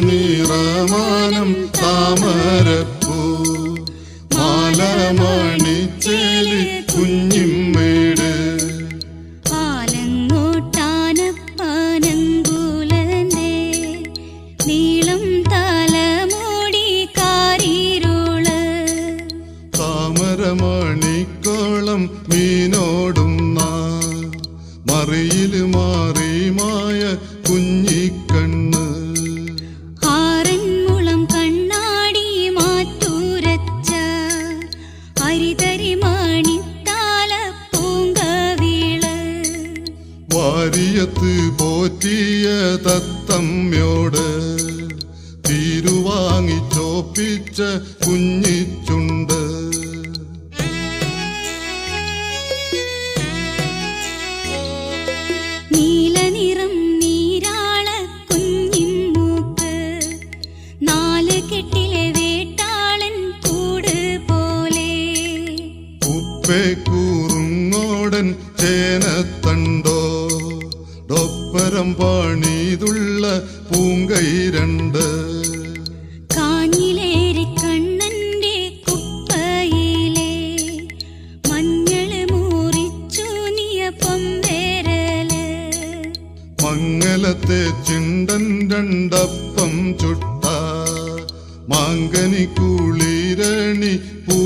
നിറമാനം താമരപ്പൂ. മാലമണിച്ചേലി കുഞ്ഞിമ്മേട്. ആലങ്ങോട്ടാനപ്പാനങ്കൂലന്റെ നീളം തലമുടി കാരിരുൾ. താമരമണിക്കോളം മീനോടുന്ന വാരിയത്ത് പോറ്റിയ തത്തമ്മയോട് തിരുവാങ്ങി ചോപ്പിച്ച കുഞ്ഞിച്ചുണ്ട്. കെട്ടിലെ വേട്ടാളൻ കൂട് പോലെ. ഉപ്പേ ഡൊപ്പരം പാണിതുള്ള പൂങ്കൈ രണ്ട്. കാഞ്ഞിലേരി കണ്ണന്റെ കുപ്പയിലെ മഞ്ഞൾ മുറിച്ചു നീയ പൊമ്പേരൽ. മംഗലത്തെ ചിണ്ടൻ രണ്ടപ്പം ചുട്ട. മാങ്കനി കുളിരണി പൂ